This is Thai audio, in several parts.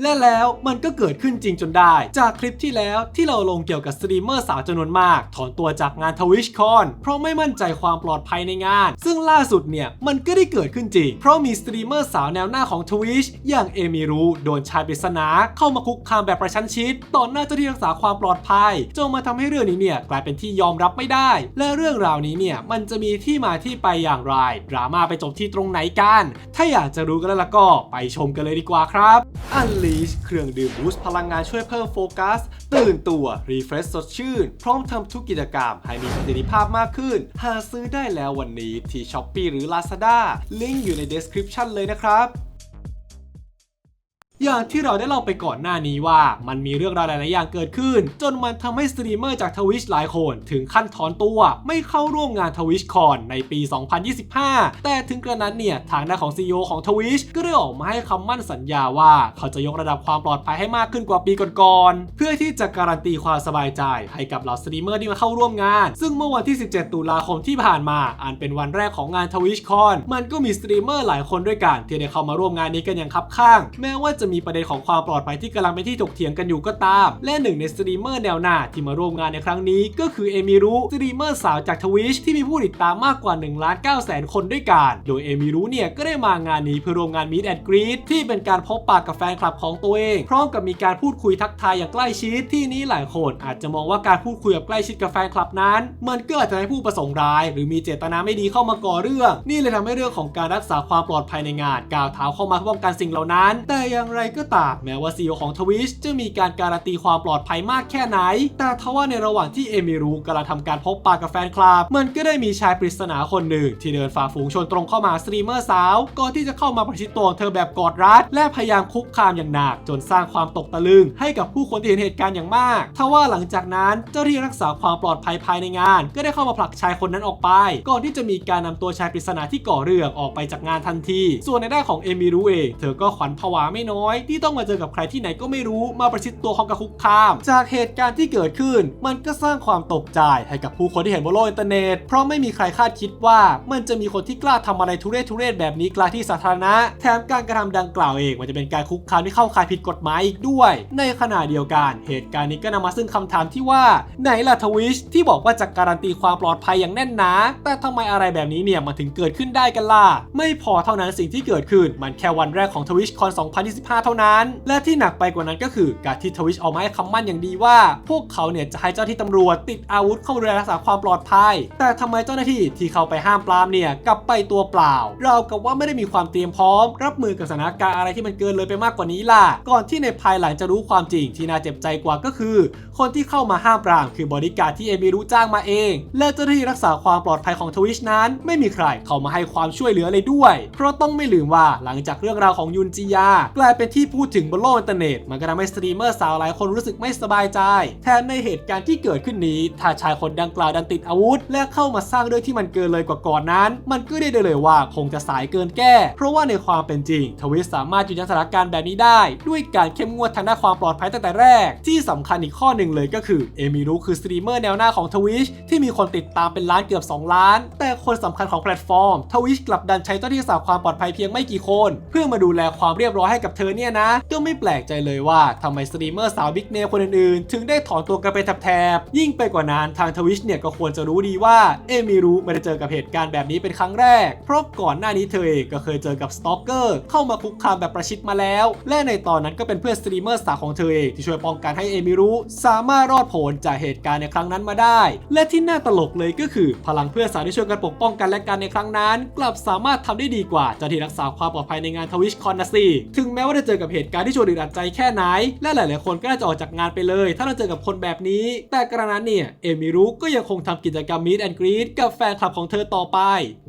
และแล้วมันก็เกิดขึ้นจริงจนได้ จากคลิปที่แล้วที่เราลงเกี่ยวกับสตรีมเมอร์สาวจำนวนมาก ถอนตัวจากงานทวิชคอนเพราะไม่มั่นใจความปลอดภัยในงาน ซึ่งล่าสุดเนี่ย มันก็ได้เกิดขึ้นจริง เพราะมีสตรีมเมอร์สาวแนวหน้าของทวิชอย่างเอมิรูโดนชายปริศนา เข้ามาคุกคามแบบประชันชิดต่อหน้าเจ้าที่รักษาความปลอดภัยจนมาทำให้เรื่องนี้เนี่ยกลายเป็นที่ยอมรับไม่ได้ และเรื่องราวนี้เนี่ยมันจะมีที่มาที่ไปอย่างไรดราม่าไปจบที่ตรงไหนกัน ถ้าอยากจะรู้กันแล้วก็ไปชมกันเลยดีกว่าครับ Leash เครื่องดื่มบูสต์พลังงานช่วยเพิ่มโฟกัส ตื่นตัว รีเฟรชสดชื่น พร้อมทำทุกกิจกรรม ให้มีประสิทธิภาพมากขึ้น หาซื้อได้แล้ววันนี้ที่ช้อป e e หรือ Lazada ลิงก์อยู่ใน description เลยนะครับ อย่างที่เราได้เล่าไปก่อนหน้านี้ว่า มันมีเรื่องราวหลายๆอย่างเกิดขึ้น จนมันทำให้สตรีมเมอร์จากทวิชหลายคนถึงขั้นถอนตัว ไม่เข้าร่วมงานทวิชคอนในปี 2025 แต่ถึงกระนั้นเนี่ย ทางด้านของ CEO ของทวิชก็ได้ออกมาให้คำมั่นสัญญาว่าเขาจะยกระดับความปลอดภัยให้มากขึ้นกว่าปีก่อนๆเพื่อที่จะการันตีความสบายใจให้กับเหล่าสตรีมเมอร์ที่มาเข้าร่วมงาน ซึ่งเมื่อวันที่ 17 ตุลาคมที่ผ่านมา อันเป็นวันแรกของงานทวิชคอนมันก็มีสตรีมเมอร์หลายคนด้วยกันที่ได้เข้ามาร่วมงานนี้กันอย่างคับข้าง แม้ว่าจะมีประเด็นของความปลอดภัยที่กำลังเป็นที่ถกเถียงกันอยู่ก็ตาม และหนึ่งในสตรีมเมอร์แนวหน้าที่มาร่วมงานในครั้งนี้ ก็คือเอมิรุสตรีมเมอร์สาวจากทวิชที่มีผู้ติดตามมากกว่า1ล้าน9แสนคนด้วยกัน โดยเอมิรุเนี่ยก็ได้มางานนี้เพื่อร่วมงานมีดแอนด์กรีดที่เป็นการพบปากกับแฟนคลับของตัวเอง พร้อมกับมีการพูดคุยทักทายอย่างใกล้ชิดที่นี้หลายคนอาจจะมองว่าการพูดคุยแบบใกล้ชิดกับแฟนคลับนั้น มันก็อาจจะให้ผู้ประสงค์ร้าย หรือมีเจตนาไม่ดีเข้ามาก่อเรื่อง นี่เลยทำให้เรื่องของการรักษาความปลอดภัยในงานก้าวเท้าเข้ามาป้องกันสิ่งเหล่านั้น แต่อย่างไรก็ตามแม้ว่าซีอของทวิชจะมีการการันตีความปลอดภัยมากแค่ไหน แต่ทว่าในระหว่างที่เอมิรูกำลังทำการพบปากกับแฟนคลับ มันก็ได้มีชายปริศนาคนหนึ่ง ที่เดินฝ่าฝูงชนตรงเข้ามาสตรีมเมอร์สาว ก่อนที่จะเข้ามาประชิดตัวเธอแบบกอดรัด และพยายามคุกคามอย่างหนัก จนสร้างความตกตะลึง ให้กับผู้คนที่เห็นเหตุการณ์อย่างมาก ทว่าหลังจากนั้นเจ้าที่รักษาความปลอดภัยภายในงาน ก็ได้เข้ามาผลักชายคนนั้นออกไป ก่อนที่จะมีการนำตัวชายปริศนาที่ก่อเรื่องออกไปจากงานทันที ส่วนในด้านของเอมิรูเองเธอก็ขวัญผวาไม่น้อยที่ต้องมาเจอกับใครที่ไหนก็ไม่รู้มาประชิดตัวของกระคุกคาม จากเหตุการณ์ที่เกิดขึ้น มันก็สร้างความตกใจให้กับผู้คนที่เห็นบนโลกอินเทอร์เน็ตเพราะไม่มีใครคาดคิดว่า มันจะมีคนที่กล้าทำอะไรทุเรศทุเรศแบบนี้กลางที่สาธารณะ แถมการกระทำดังกล่าวเองมันจะเป็นการคุกคามที่เข้าข่ายผิดกฎหมายอีกด้วย ในขณะเดียวกันเหตุการณ์นี้ก็นำมาซึ่งคำถามที่ว่าไหนล่ะทวิชที่บอกว่าจะการันตีความปลอดภัยอย่างแน่นหนา แต่ทำไมอะไรแบบนี้เนี่ยมันถึงเกิดขึ้นได้กันล่ะไม่พอเท่านั้นสิ่งที่เกิดขึ้นมันแค่วันแรกของทวิชคอน2025เท่านั้น และที่หนักไปกว่านั้นก็คือการที่ทวิชออกมาให้คำมั่นอย่างดีว่า พวกเขาเนี่ยจะให้เจ้าที่ตำรวจติดอาวุธเข้าดูแลรักษาความปลอดภัย แต่ทำไมเจ้าหน้าที่ที่เข้าไปห้ามปรามเนี่ยกลับไปตัวเปล่า เรากับว่าไม่ได้มีความเตรียมพร้อม รับมือกับสถานการณ์อะไรที่มันเกินเลยไปมากกว่านี้ล่ะ ก่อนที่ในภายหลังจะรู้ความจริงที่น่าเจ็บใจกว่าก็คือ คนที่เข้ามาห้ามปรามคือบริการที่เอมิรู้จ้างมาเอง และเจ้าหน้าที่รักษาความปลอดภัยของทวิชนั้น ไม่มีใครเข้ามาให้ความช่วยเหลือเลยด้วย เพราะต้องไม่ลืมว่าหลังจากเรื่องราวของยุนจิยากลายเป็นที่พูดถึงบนโลกอินเทอร์เน็ต มันก็ทำให้สตรีมเมอร์สาวหลายคนรู้สึกไม่สบายใจ แถมในเหตุการณ์ที่เกิดขึ้นนี้ ถ้าชายคนดังกล่าวดันติดอาวุธ และเข้ามาสร้างเรื่องที่มันเกินเลยกว่าก่อนนั้น มันก็ได้เลยว่าคงจะสายเกินแก้ เพราะว่าในความเป็นจริง ทวิสสามารถยืนยันสถานการณ์แบบนี้ได้ ด้วยการเข้มงวดทางด้านความปลอดภัยตั้งแต่แรก ที่สำคัญอีกข้อหนึ่งเลยก็คือเอมิรุคือสตรีมเมอร์แนวหน้าของทวิชที่มีคนติดตามเป็นล้านเกือบ 2 ล้าน แต่คนสำคัญของแพลตฟอร์มทวิชกลับดันใช้เจ้าที่รักษาความปลอดภัยเพียงไม่กี่คน เพื่อมาดูแลความเรียบร้อยให้กับเธอเนี่ยนะ ก็ไม่แปลกใจเลยว่าทำไมสตรีมเมอร์สาวบิ๊กเนมคนอื่นๆ ถึงได้ถอนตัวกันไปแถบๆยิ่งไปกว่านั้นทางทวิชเนี่ยก็ควรจะรู้ดีว่าเอมิรุไม่ได้เจอกับเหตุการณ์แบบนี้เป็นครั้งแรก เพราะก่อนหน้านี้เธอเองก็เคยเจอกับสตอกเกอร์เข้ามาคุกคามแบบประชิดมาแล้ว และในตอนนั้นก็เป็นเพื่อนสตรีมเมอร์สาวของเธอเองที่ช่วยป้องกันให้เอมิรุสามารถรอดพ้นจากเหตุการณ์ในครั้งนั้นมาได้ และที่น่าตลกเลยก็คือ พลังเพื่อนสาวที่ช่วยกันปกป้องกันและกันในครั้งนั้น กลับสามารถทำได้ดีกว่าเจ้าที่รักษาความปลอดภัยในงานทวิชคอนนะสิถึงแม้ว่าจะเจอกับเหตุการณ์ที่ชวนอึดอัดใจแค่ไหน และหลาย ๆ คนก็น่าจะออกจากงานไปเลย ถ้าเราเจอกับคนแบบนี้ แต่กระนั้นเนี่ยเอมิรุก็ยังคงทำกิจกรรมมีดแอนกรีดกับแฟนคลับของเธอต่อไป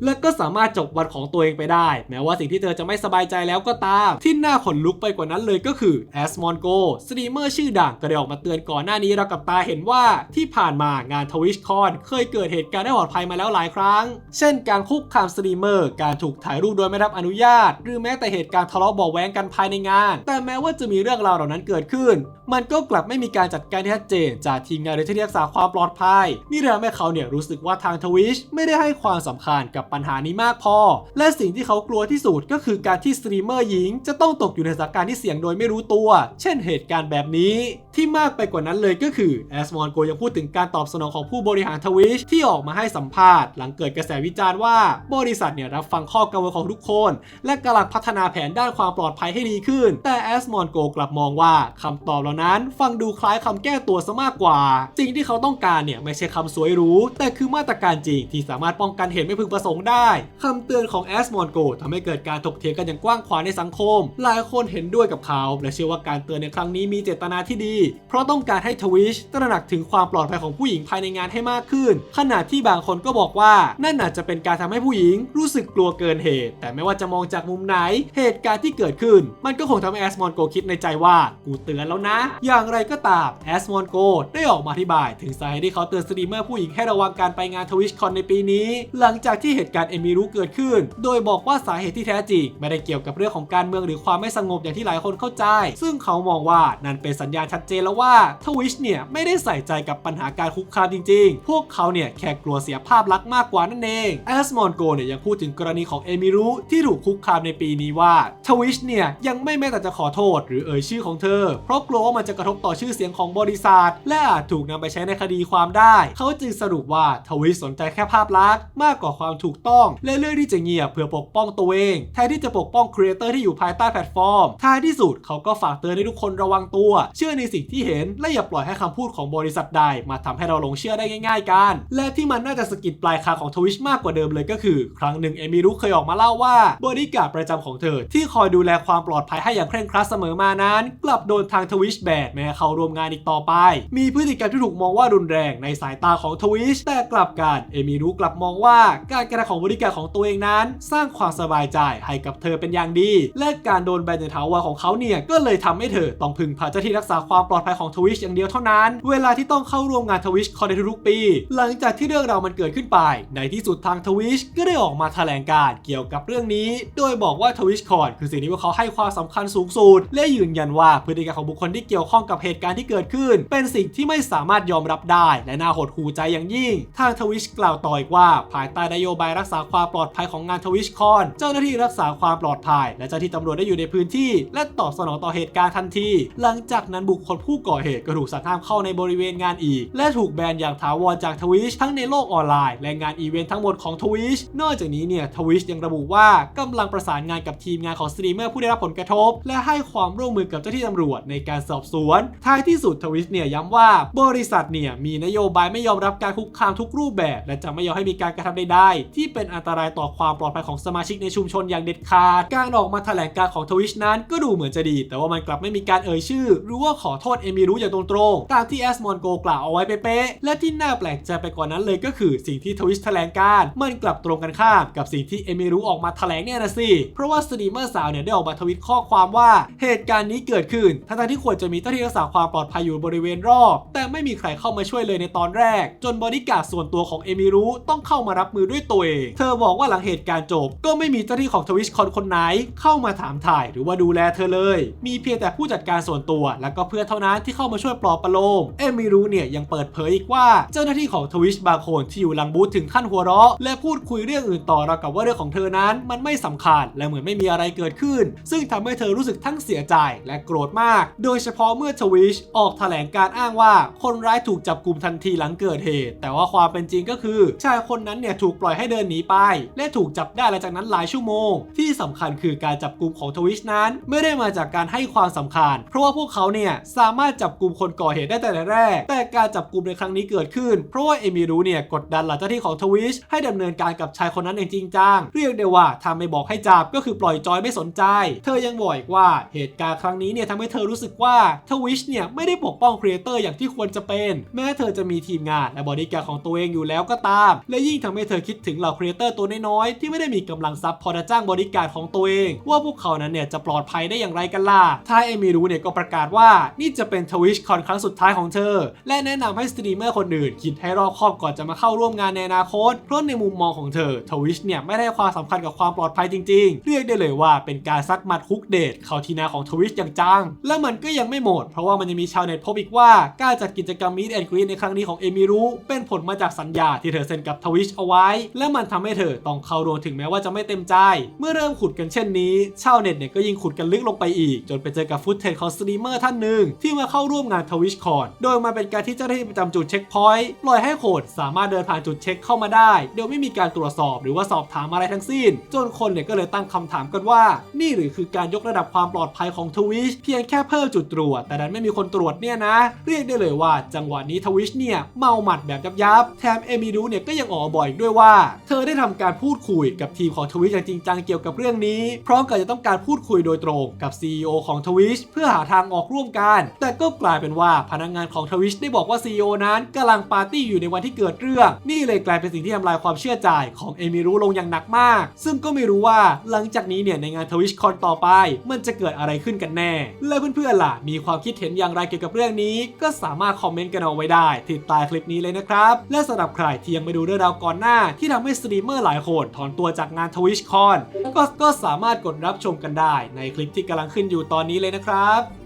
และก็สามารถจบวันของตัวเองไปได้ แม้ว่าสิ่งที่เธอจะไม่สบายใจแล้วก็ตาม ที่น่าขนลุกไปกว่านั้นเลยก็คือแอสมอนโกสตรีมเมอร์ชื่อดังก็ได้ออกมาเตือนก่อนหน้านี้เรากับตาเห็นว่าที่ผ่านมางานทวิชคอนเคยเกิดเหตุการณ์ไม่ปลอดภัยมาแล้วหลายครั้ง เช่นการคุกคามสตรีมเมอร์ การถูกถ่ายรูปโดยไม่รับอนุญาต หรือแม้แต่เหตุการณ์ทะเลาะเบาแว้งกันภายในงาน แต่แม้ว่าจะมีเรื่องราวเหล่านั้นเกิดขึ้น มันก็กลับไม่มีการจัดการที่ชัดเจน จากทีมงานหรือที่รักษาความปลอดภัย นี่ทำให้เขาเนี่ยรู้สึกว่าทางทวิชไม่ได้ให้ความสำคัญกับปัญหานี้มากพอ และสิ่งที่เขากลัวที่สุดก็คือการที่สตรีมเมอร์หญิง จะต้องตกอยู่ในสถานการณ์ที่เสี่ยงโดยไม่รู้ตัว เช่นเหตุการณ์แบบนี้ ที่มากไปกว่านั้นเลยก็คือแอสมอนโกยังพูดถึงการตอบสนองของผู้บริหารทวิชที่ออกมาให้สัมภาษณ์ หลังเกิดกระแสวิจารณ์ว่าบริษัทเนี่ยรับฟังข้อกังวลของทุกคน และกำลังพัฒนาแผนด้านความปลอดภัยให้ดีขึ้น แต่แอสมอนโกกลับมองว่าคำตอบเหล่านั้น ฟังดูคล้ายคำแก้ตัวซะมากกว่า สิ่งที่เขาต้องการเนี่ยไม่ใช่คำสวยหรูแต่คือมาตรการจริงที่สามารถป้องกันเหตุไม่พึงประสงค์ได้คำเตือนของแอสมอนโกทำให้เกิดการถกเถียงกันอย่างกว้างขวางในสังคม หลายคนเห็นด้วยกับเขา และเชื่อว่าการเตือนในครั้งนี้มีเจตนาที่ดีเพราะต้องการให้ทวิชตระหนักถึงความปลอดภัยของผู้หญิงภายในงานให้มากขึ้น ขณะที่บางคนก็บอกว่า นั่นอาจจะเป็นการทำให้ผู้หญิงรู้สึกกลัวเกินเหตุ แต่ไม่ว่าจะมองจากมุมไหน เหตุการณ์ที่เกิดขึ้น มันก็คงทำให้แอสมอนโกคิดในใจว่า กูเตือนแล้วนะ อย่างไรก็ตามแอสมอนโกได้ออกมาอธิบาย ถึงสาเหตุที่เขาเตือนสตรีมเมอร์ผู้หญิงให้ระวังการไปงานทวิชคอนในปีนี้ หลังจากที่เหตุการณ์เอมิรุเกิดขึ้น โดยบอกว่าสาเหตุที่แท้จริง ไม่ได้เกี่ยวกับเรื่องของการเมืองหรือความไม่สงบอย่างที่หลายคนเข้าใจ ซึ่งเขามองว่านั่นเป็นสัญญาณชัดเจนแล้วว่าทวิชเนี่ยไม่ได้ใส่ใจกับปัญหาการคุกคามจริงๆ พวกเขาเนี่ยแค่กลัวเสียภาพลักษณ์มากกว่านั่นเองแอสมอนโกเนี่ยยังพูดถึงกรณีของเอมิรุที่ถูกคุกคามในปีนี้ว่าทวิชเนี่ยยังไม่แม้แต่จะขอโทษ หรือเอ่ยชื่อของเธอ เพราะกลัวว่ามันจะกระทบต่อชื่อเสียงของบริษัท และอาจถูกนำไปใช้ในคดีความได้ เขาจึงสรุปว่าทวิชสนใจแค่ภาพลักษณ์มากกว่าความถูกต้อง และเลือกที่จะเงียบเพื่อปกป้องตัวเองแทนที่จะปกป้องครีเอเตอร์ที่อยู่ภายใต้แพลตฟอร์มท้ายที่สุดเขาก็ฝากเตือนให้ทุกคนระวังตัว เชื่อในสิ่งที่เห็น และอย่าปล่อยให้คำพูดของบริษัทใด มาทำให้เราหลงเชื่อได้ง่าย ๆกัน และที่มันน่าจะสะกิดปลายคาของทวิชมากกว่าเดิมเลยก็คือ ครั้งหนึ่งเอมิรุเคยออกมาเล่าว่าบริการประจำของเธอ ที่คอยดูแลความปลอดภัยให้อย่างเคร่งครัดเสมอมานั้น กลับโดนทางทวิชแบดแม้เขาร่วมงานอีกต่อไป มีพฤติกรรมที่ถูกมองว่ารุนแรงในสายตาของทวิชแต่กลับกันเอมิรุกลับมองว่าการกระทำของบริการของตัวเองนั้น สร้างความสบายใจให้กับเธอเป็นอย่างดี และการโดนแบนในถาวรของเขาเนี่ยก็เลยทำให้เธอต้องพึ่งพาเจ้าที่รักษาความปลลอดภัยของทวิชอย่างเดียวเท่านั้น เวลาที่ต้องเข้าร่วมงานทวิชคอนในทุกๆปี หลังจากที่เรื่องราวมันเกิดขึ้นไป ในที่สุดทางทวิชก็ได้ออกมาแถลงการเกี่ยวกับเรื่องนี้ โดยบอกว่าทวิชคอนคือสิ่งที่พวกเขาให้ความสำคัญสูงสุดและยืนยันว่าพฤติกรรมของบุคคลที่เกี่ยวข้องกับเหตุการณ์ที่เกิดขึ้น เป็นสิ่งที่ไม่สามารถยอมรับได้ และน่าหดหูใจอย่างยิ่ง ทางทวิชกล่าวต่ออีกว่า ภายใต้นโยบายรักษาความปลอดภัยของงานทวิชคอนเจ้าหน้าที่รักษาความปลอดภัย และเจ้าหน้าที่ตำรวจได้อยู่ในพื้นที่ และตอบสนองต่อเหตุการณ์ทันที หลังจากนั้นบุคคลผู้ก่อเหตุก็ถูกสั่งห้ามเข้าในบริเวณงานอีก และถูกแบนอย่างถาวรจากทวิชทั้งในโลกออนไลน์ และงานอีเวนต์ทั้งหมดของทวิชนอกจากนี้เนี่ยทวิชยังระบุว่ากำลังประสานงานกับทีมงานของสตรีมเมอร์ผู้ได้รับผลกระทบ และให้ความร่วมมือกับเจ้าที่ตำรวจในการสอบสวน ท้ายที่สุดทวิชเนี่ยย้ำว่าบริษัทเนี่ยมีนโยบายไม่ยอมรับการคุกคามทุกรูปแบบ และจะไม่ยอมให้มีการกระทำใดๆที่เป็นอันตรายต่อความปลอดภัยของสมาชิกในชุมชนอย่างเด็ดขาด การออกมาแถลงการของทวิชนั้นก็ดูเหมือนจะดี แต่ว่ามันกลับไม่มีการเอ่ยชื่อ หรือว่าขอโทษเอมิรุอย่างตรงๆ ตามที่แอสมอนโกกล่าวเอาไว้เป๊ะๆ และที่น่าแปลกใจไปกว่านั้นเลยก็คือสิ่งที่ทวิชแถลงการมันกลับตรงกันข้ามกับสิ่งที่เอมิรุออกมาแถลงเนี่ยนะสิ เพราะว่าสตรีมเมอร์สาวเนี่ยได้ออกมาทวิตข้อความว่าเหตุการณ์นี้เกิดขึ้นทั้งๆที่ควรจะมีเจ้าหน้าที่รักษาความปลอดภัยอยู่บริเวณรอบ แต่ไม่มีใครเข้ามาช่วยเลยในตอนแรก จนบริการดส่วนตัวของเอมิรุต้องเข้ามารับมือด้วยตัวเอง เธอบอกว่าหลังเหตุการณ์จบ ก็ไม่มีเจ้าหน้าที่ของทวิชคอนคนไหน เข้ามาถามถ่ายหรือว่าดูแลเธอเลย มีเพียงแต่ผู้จัดการส่วนตัว และก็เพื่อนเท่านั้นที่เข้ามาช่วยปลอบประโลม เอมิรุเนี่ยยังเปิดเผยอีกว่าเจ้าหน้าที่ของทวิชบางคนที่อยู่หลังบูธถึงขั้นหัวเราะ และพูดคุยเรื่องอื่นต่อรากับว่าเรื่องของเธอนั้นมันไม่สำคัญและเหมือนไม่มีอะไรเกิดขึ้น ซึ่งทำให้เธอรู้สึกทั้งเสียใจและโกรธมาก โดยเฉพาะเมื่อทวิชออกแถลงการอ้างว่าคนร้ายถูกจับกลุ่มทันทีหลังเกิดเหตุ แต่ว่าความเป็นจริงก็คือ ชายคนนั้นเนี่ยถูกปล่อยให้เดินหนีไป และถูกจับได้หลังจากนั้นหลายชั่วโมง ที่สำคัญคือการจับกลุ่มของทวิชนั้น ไม่ได้มาจากการให้ความสำคัญ เพราะว่าพวกเขาเนี่ยสามารถจับกลุ่มคนก่อเหตุได้แต่แรก แต่การจับกลุ่มในครั้งนี้เกิดขึ้น เพราะว่าเอมิรุเนี่ยกดดันหล่าเจ้าหน้าที่ของทวิชให้ดำเนินการกับชายคนนั้นอย่างจริงจังเรียกได้ว่าถ้าไม่บอกให้จับก็คือปล่อยจอยไม่สนใจ เธอยังบอกอีกว่าเหตุการณ์ครั้งนี้เนี่ยทำให้เธอรู้สึกว่าทวิชเนี่ยไม่ได้ปกป้องครีเอเตอร์อย่างที่ควรจะเป็น แม้เธอจะมีทีมงานและบริการของตัวเองอยู่แล้วก็ตาม และยิ่งทำให้เธอคิดถึงเหล่าครีเอเตอร์ตัวน้อยๆที่ไม่ได้มีกำลังทรัพย์พอจะจ้างบริการของตัวเอง ว่าพวกเขานั้นเนี่ยจะปลอดภัยได้อย่างไรกันล่ะท้ายเอมิรูเนี่ยก็ประกาศว่านี่จะเป็นทวิชคอนครั้งสุดท้ายของเธอ และแนะนำให้สตรีมเมอร์คนอื่นคิดให้รอบคอบก่อนจะมาเข้าร่วมงานในอนาคต เพราะในมุมมองของเธอทวิชเนี่ยไม่ได้ความสำคัญกับความปลอดภัยจริงๆ เรียกได้เลยว่าเป็นการซัดหมัดฮุกเดทเข้าทีนาของทวิชอย่างจัง และมันก็ยังไม่หมด เพราะว่ามันยังมีชาวเน็ตพบอีกว่าการจัดกิจกรรมมีดแอนกรีนในครั้งนี้ของเอมิรุเป็นผลมาจากสัญญาที่เธอเซ็นกับทวิชเอาไว้ และมันทำให้เธอต้องเข้าร่วมถึงแม้ว่าจะไม่เต็มใจ เมื่อเริ่มขุดกันเช่นนี้ ชาวเน็ตเนี่ยก็ยิ่งขุดกันลึกลงไปอีก จนไปเจอกับฟุตเทจของสตรีมเมอร์ท่านหนึ่งที่มาเข้าร่วมงานทวิชคอนโดยมันเป็นการที่เจ้าหน้าที่ประจำจุดเช็คพอยต์ปล่อยให้โคดสามารถเดินผ่านจุดเช็คเข้ามาได้ โดยไม่มีการตรวจสอบหรือว่าสอบถามอะไรทั้งสิ้น จนคนเนี่ยก็เลยตั้งคำถามกันว่า นี่หรือคือการยกระดับความปลอดภัยของทวิชเพียงแค่เพิ่มจุดตรวจ แต่ดันไม่มีคนตรวจเนี่ยนะ เรียกได้เลยว่าจังหวะนี้ทวิชเนี่ยเมาหมัดแบบยับยับแถมเอมิดูเนี่ยก็ยังออกบ่อยอีกด้วยว่า เธอได้ทำการพูดคุยกับทีมของทวิชอย่างจริงจังเกี่ยวกับเรื่องนี้พร้อมกับจะต้องการพูดคุยโดยตรงกับ CEO ของทวิชเพื่อหาทางออกร่วมกันแต่ก็กลายเป็นว่าพนักงานของทวิชได้บอกว่า CEO นั้นกำลังปาร์ตี้อยู่ในวันที่เกิดเรื่อง นี่เลยกลายเป็นสิ่งที่ทำลายความเชื่อใจของเอมิรุลงอย่างหนักมาก ซึ่งก็ไม่รู้ว่าหลังจากนี้เนี่ยในงานทวิชคอนต่อไป มันจะเกิดอะไรขึ้นกันแน่ และเพื่อนๆล่ะ มีความคิดเห็นอย่างไรเกี่ยวกับเรื่องนี้ ก็สามารถคอมเมนต์กันเอาไว้ได้ที่ใต้คลิปนี้เลยนะครับ และสำหรับใครที่ยังไม่ดูเรื่องราวก่อนหน้า ที่ทำให้สตรีมเมอร์หลายคนถอนตัวจากงานทวิชคอนก็ก็สามารถกดรับชมกันได้ในคลิปที่กำลังขึ้นอยู่ตอนนี้เลยนะครับ